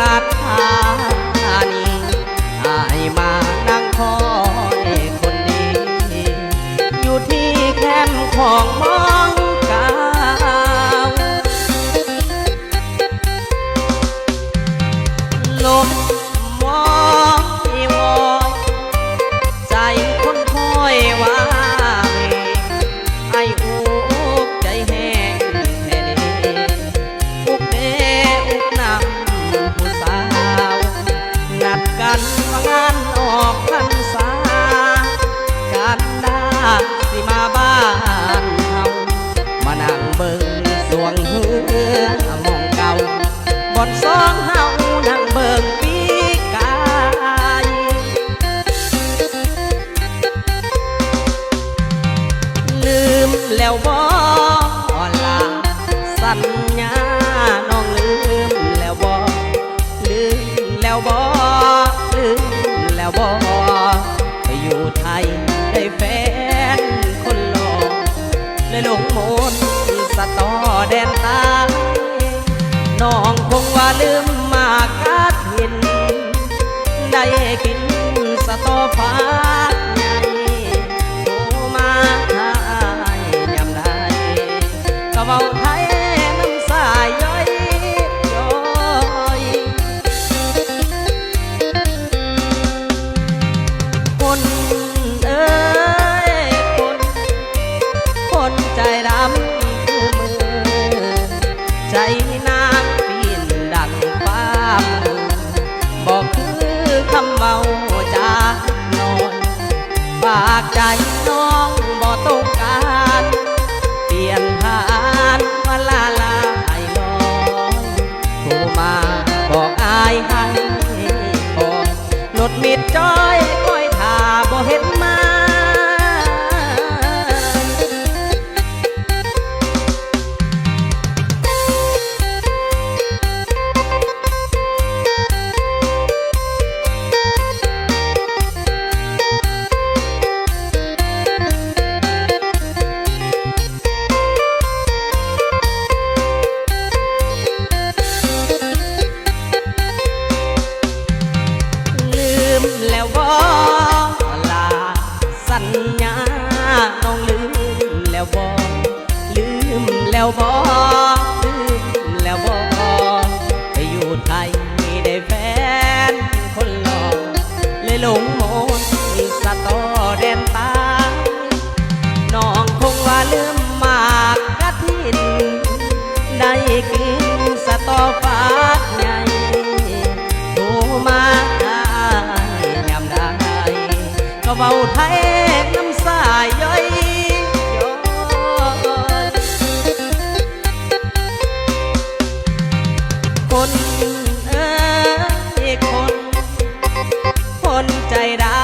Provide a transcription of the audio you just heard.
ลาชธานีให้มานั่งคอยคนนี้ อยู่ที่แคมป์ของมอ สัญญาน้องลืมแล้วบอลืมแล้วบอลืมแล้วบอไปอยู่ไทยได้แฟนคนหล่อเลยหลงมนสตอแดนตาน้องคงว่าลืมมากาหิน ได้กินสตอฟ้าใหญ่โตมาทายยำได้กรเป๋าไทย ดมิดจอย บ่ลาสัญญาต้องลืมแล้วบ่ลืมแล้วบ่ เบาไทยน้ำสายย่อยคนเออยคน คนใจดา